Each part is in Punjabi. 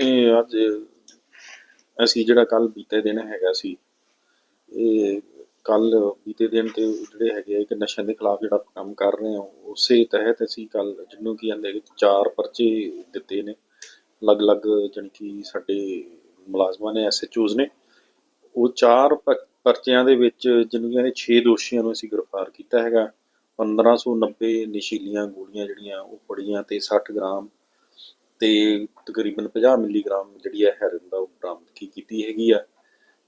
ਇਹ ਅੱਜ ਅਸੀਂ ਜਿਹੜਾ ਕੱਲ ਬੀਤੇ ਦਿਨ ਹੈਗਾ ਸੀ, ਇਹ ਕੱਲ ਬੀਤੇ ਦਿਨ ਤੇ ਜਿਹੜੇ ਹੈਗੇ ਆ, ਇੱਕ ਨਸ਼ਿਆਂ ਦੇ ਖਿਲਾਫ ਜਿਹੜਾ ਕੰਮ ਕਰ ਰਹੇ ਹਾਂ, ਉਸੇ ਤਹਿਤ ਅਸੀਂ ਕੱਲ ਜਿਹਨੂੰ ਕੀ ਕਹਿੰਦੇ ਕਿ ਚਾਰ ਪਰਚੇ ਦਿੱਤੇ ਨੇ। ਅਲੱਗ-ਅਲੱਗ ਜਾਣੀ ਕਿ ਸਾਡੇ ਮੁਲਾਜ਼ਮਾਂ ਨੇ ਐਸਐਚਓਜ਼ ਨੇ। ਉਹ ਚਾਰ ਪ- ਪਰਚਿਆਂ ਦੇ ਵਿੱਚ ਜਿਹਨੂੰ ਕਹਿੰਦੇ 6 ਦੋਸ਼ੀਆਂ ਨੂੰ ਅਸੀਂ ਗ੍ਰਿਫਤਾਰ ਕੀਤਾ ਹੈਗਾ। 1590 ਨਸ਼ੀਲੀਆਂ ਗੋਲੀਆਂ ਜਿਹੜੀਆਂ ਉਹ ਫੜੀਆਂ ਤੇ 60 ਗ੍ਰਾਮ ਤੇ ਤਕਰੀਬਨ 50 ਮਿਲੀਗ੍ਰਾਮ ਜਿਹੜੀ ਹੈ ਹੈਰਨ ਦਾ ਉਹ ਬਰਾਮਦਗੀ ਕੀਤੀ ਹੈਗੀ ਆ।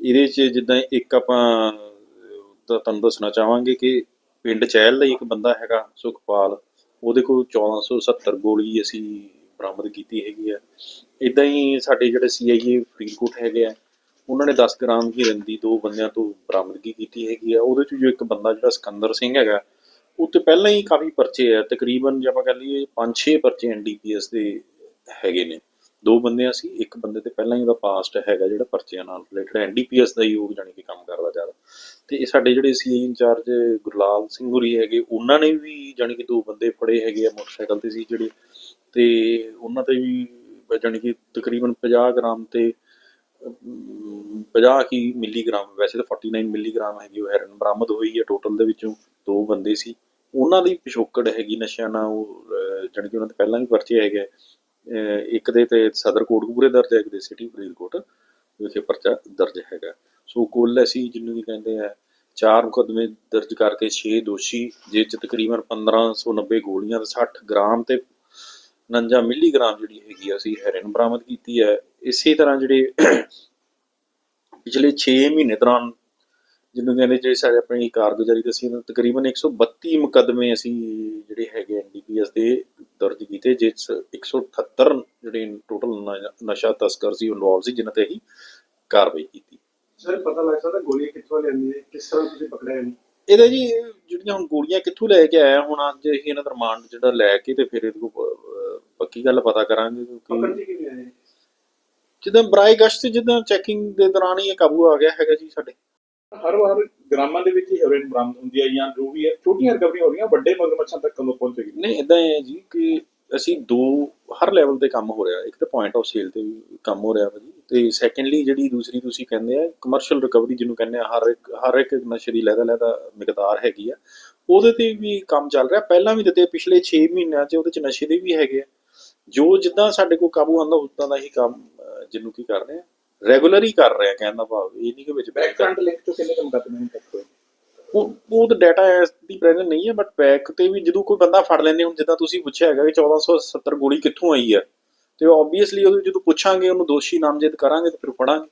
ਇਹਦੇ 'ਚ ਜਿੱਦਾਂ ਇੱਕ ਆਪਾਂ ਅਹ, ਤੁਹਾਨੂੰ ਦੱਸਣਾ ਚਾਹਾਂਗੇ ਕਿ ਪਿੰਡ ਚਹਿਲ ਦਾ ਇੱਕ ਬੰਦਾ ਹੈਗਾ ਸੁਖਪਾਲ। ਉਹਦੇ ਕੋਲ 1470 ਗੋਲੀ ਅਸੀਂ ਬਰਾਮਦ ਕੀਤੀ ਹੈਗੀ ਆ। ਇਦਾਂ ਹੀ ਸਾਡੇ ਜਿਹੜੇ ਸੀਆਈਏ ਫਰੀਦਕੋਟ ਹੈਗੇ ਆ ਉਹਨਾਂ ਨੇ 10 ਗ੍ਰਾਮ ਹੀਰਨ ਦੀ ਦੋ ਬੰਦਿਆਂ ਤੋਂ ਬਰਾਮਦਗੀ ਕੀਤੀ ਹੈਗੀ ਆ। ਉਹਦੇ 'ਚ ਜੋ ਇੱਕ ਬੰਦਾ ਜਿਹੜਾ ਸਿਕੰਦਰ ਸਿੰਘ ਹੈਗਾ ਉਹ ਤੇ ਪਹਿਲਾਂ ਹੀ ਕਾਫੀ ਪਰਚੇ ਆ। ਤਕਰੀਬਨ ਜੇ ਆਪਾਂ ਕਹ ਲਈਏ 5-6 ਪਰਚੇ ਐਨਡੀਪੀਐਸ ਦੇ ਹੈਗੇ ਨੇ। ਦੋ ਬੰਦਿਆਂ ਸੀ ਇੱਕ ਬੰਦੇ ਤੇ ਪਹਿਲਾਂ ਹੀ ਉਹਦਾ ਪਾਸਟ ਹੈਗਾ ਜਿਹੜਾ ਪਰਚਿਆਂ ਨਾਲ ਰਿਲੇਟਡ ਐਨਡੀਪੀਐਸ ਦਾ ਹੀ ਉਹ ਜਾਣੀ ਕਿ ਕੰਮ ਕਰਦਾ ਜ਼ਿਆਦਾ। ਤੇ ਇਹ ਸਾਡੇ ਜਿਹੜੇ ਸੀ ਇੰਚਾਰਜ ਗੁਰਲਾਲ ਸਿੰਘ ਹੋਰੀ ਹੈਗੇ ਉਹਨਾਂ ਨੇ ਵੀ ਜਾਣੀ ਕਿ ਦੋ ਬੰਦੇ ਫੜੇ ਹੈਗੇ ਆ ਮੋਟਰਸਾਈਕਲ ਤੇ ਸੀ ਜਿਹੜੇ ਤੇ ਉਹਨਾਂ ਤੇ ਵੀ ਜਾਣੀ ਕਿ ਤਕਰੀਬਨ 50 ਗ੍ਰਾਮ ਤੇ ਅਮ, 50 ਕੀ ਮਿਲੀਗ੍ਰਾਮ ਵੈਸੇ ਤਾਂ 49 ਮਿਲੀਗ੍ਰਾਮ ਹੈਗੀ ਉਹ ਹੈਰਨ ਬਰਾਮਦ ਹੋਈ ਹੈ ਟੋਟਲ ਦੇ ਵਿੱਚੋਂ ਦੋ ਬੰਦੇ ਸੀ। ਉਹਨਾਂ ਦੀ ਪਿਛੋਕੜ ਹੈਗੀ ਨਸ਼ਿਆਂ ਨਾਲ ਉਹ ਅਹ, ਜਾਣੀ ਕਿ ਉਹਨਾਂ ਦੇ ਪਹਿਲਾਂ ਵੀ ਪਰਚੇ ਹੈਗੇ ਆ। ਇੱਕ ਦੇ ਤੇ ਸਦਰ ਕੋਟਕਪੂਰੇ ਦਰਜ ਹੈ, ਇੱਕ ਦੇ ਸਿਟੀ ਫਰੀਦਕੋਟ ਵਿਖੇ ਪਰਚਾ ਦਰਜ ਹੈਗਾ। ਸੋ ਕੁੱਲ ਅਸੀਂ ਜਿਹਨੂੰ ਵੀ ਕਹਿੰਦੇ ਆ, ਚਾਰ ਮੁਕੱਦਮੇ ਦਰਜ ਕਰਕੇ 6 ਦੋਸ਼ੀ, ਜੇ 'ਚ ਤਕਰੀਬਨ 1590 ਗੋਲੀਆਂ ਤੇ 60 ਗ੍ਰਾਮ ਤੇ 49 ਮਿਲੀਗ੍ਰਾਮ ਜਿਹੜੀ ਹੈਗੀ ਆ, ਅਸੀਂ ਹੈਰਨ ਬਰਾਮਦ ਕੀਤੀ ਹੈ। ਇਸੇ ਤਰ੍ਹਾਂ ਜਿਹੜੇ ਪਿਛਲੇ 6 ਮਹੀਨੇ ਦੌਰਾਨ ਜਿਹਨੂੰ ਕਹਿੰਦੇ ਜਿਹੜੇ ਸਾਡੇ ਆਪਣੀ ਕਾਰਗੁਜ਼ਾਰੀ ਦੱਸੀ ਉਹਨਾਂ ਤਕਰੀਬਨ 132 ਮੁਕੱਦਮੇ ਅਸੀਂ ਜਿਹੜੇ ਹੈਗੇ ਐਨਡੀਪੀਐਸ ਦੇ ਕੀਤੇ ਜਿਸ 'ਚ 178 ਜਿਹੜੇ ਟੋਟਲ ਨਸ਼ਾ ਤਸਕਰ ਸੀ ਇਨਵੋਲਵ ਸੀ ਜਿਨ੍ਹਾਂ ਤੇ ਅਸੀਂ ਕਾਰਵਾਈ ਕੀਤੀ। ਸਰ ਪਤਾ ਲੱਗ ਸਕਦਾ ਗੋਲੀਆਂ ਕਿੱਥੋਂ ਲੈਂਦੀ ਹੈ ਕਿਸ ਤਰ੍ਹਾਂ ਤੁਸੀਂ ਪਕੜਿਆ ਇਹਨੂੰ? ਇਹਦਾ ਜੀ ਜਿਹੜੀਆਂ ਹੁਣ ਗੋਲੀਆਂ ਕਿੱਥੋਂ ਲੈ ਕੇ ਆਇਆ ਹੁਣ ਅੱਜ ਅਸੀਂ ਇਹਨਾਂ ਦਾ ਰਿਮਾਂਡ ਜਿਹੜਾ ਲੈ ਕੇ ਤੇ ਫਿਰ ਇਹਦੇ ਕੋਲ ਪੱਕੀ ਗੱਲ ਪਤਾ ਕਰਾਂਗੇ ਕਿਉਂਕਿ ਕੇ ਕਿਵੇਂ ਆਏ? ਜਿੱਦਾਂ ਬਰਾਈ ਗਸ਼ਤ ਜਿੱਦਾਂ ਚੈਕਿੰਗ ਦੇ ਦੌਰਾਨ ਹੀ ਇਹ ਕਾਬੂ ਆ ਗਿਆ ਹੈਗਾ ਜੀ ਸਾਡੇ। ਹਰ ਵਾਰ ਗ੍ਰਾਮਾਂ ਦੇ ਵਿੱਚ ਹੀ ਹੈਰੋਇਨ ਬਰਾਮਦ ਹੁੰਦੀ ਹੈ ਜਾਂ ਜੋ ਵੀ ਹੈ ਛੋਟੀਆਂ ਰਿਕਵਰੀਆਂ ਹੋ ਰਹੀਆਂ ਵੱਡੇ ਮਗਰਮੱਛਾਂ ਤੱਕ ਕਦੋਂ ਪਹੁੰਚੇਗੀ ਨਹੀਂ ਇਦਾਂ ਹੈ ਜੀ ਕਿ ਅਸੀਂ ਦੋ, ਹਰ ਲੈਵਲ ਤੇ ਕੰਮ ਹੋ ਰਿਹਾ। ਇੱਕ ਤਾਂ ਪੁਆਇੰਟ ਆਫ ਸੇਲ ਤੇ ਵੀ ਕੰਮ ਹੋ ਰਿਹਾ ਵਾ ਤੇ ਸੈਕੰਡਲੀ ਜਿਹੜੀ ਦੂਸਰੀ ਤੁਸੀਂ ਕਹਿੰਦੇ ਆ ਕਮਰਸ਼ੀਅਲ ਰਿਕਵਰੀ ਜਿਹਨੂੰ ਕਹਿੰਦੇ ਆ, ਹਰ ਇੱਕ ਹਰ ਇੱਕ ਨਸ਼ੇ ਦੀ ਲੈਦਾ ਲੈਦਾ ਮਿਕਦਾਰ ਹੈਗੀ ਆ। ਉਹਦੇ ਤੇ ਵੀ ਕੰਮ ਚੱਲ ਰਿਹਾ। ਪਹਿਲਾਂ ਵੀ ਦਿੱਤੇ, ਪਿਛਲੇ 6 ਮਹੀਨਿਆਂ 'ਚ ਉਹਦੇ 'ਚ ਨਸ਼ੇ ਦੇ ਵੀ ਹੈਗੇ ਆ। ਜੋ ਜਿੱਦਾਂ ਸਾਡੇ ਕੋਲ ਕਾਬੂ ਆਉਂਦਾ, ਉਦਾਂ ਦਾ ਹੀ ਕੰਮ ਜਿਹਨੂੰ ਕੀ ਕਰ ਰਹੇ ਆ ਰੈਗੂਲਰ ਹੀ ਕਰ ਰਹੇ ਕਹਿਣ ਦਾ ਭਾਵ ਇਹ ਨਹੀਂ ਕਿ ਵਿੱਚ ਬੈਕ ਫਰੰਟ ਲਿੰਕ ਤੋਂ ਕਿੰਨੇ ਕੰਮ ਕਰਦੇ ਹੁਣ ਤੱਕ ਉਹ ਉਹ ਤਾਂ ਡਾਟਾ ਦੀ ਪ੍ਰੈਜ਼ੈਂਟ ਨਹੀਂ ਹੈ ਬਟ ਬੈਕ ਤੇ ਵੀ ਜਦੋਂ ਕੋਈ ਬੰਦਾ ਫੜ ਲੈਂਦੇ ਹੁਣ, ਜਿੱਦਾਂ ਤੁਸੀਂ ਪੁੱਛਿਆ ਹੈਗਾ ਕਿ 1470 ਗੋਲੀ ਕਿੱਥੋਂ ਆਈ ਹੈ, ਤੇ ਆਬਵੀਅਸਲੀ ਉਹ ਜਦੋਂ ਪੁੱਛਾਂਗੇ, ਉਹਨੂੰ ਦੋਸ਼ੀ ਨਾਮਜ਼ਦ ਕਰਾਂਗੇ ਤੇ ਫਿਰ ਫੜਾਂਗੇ।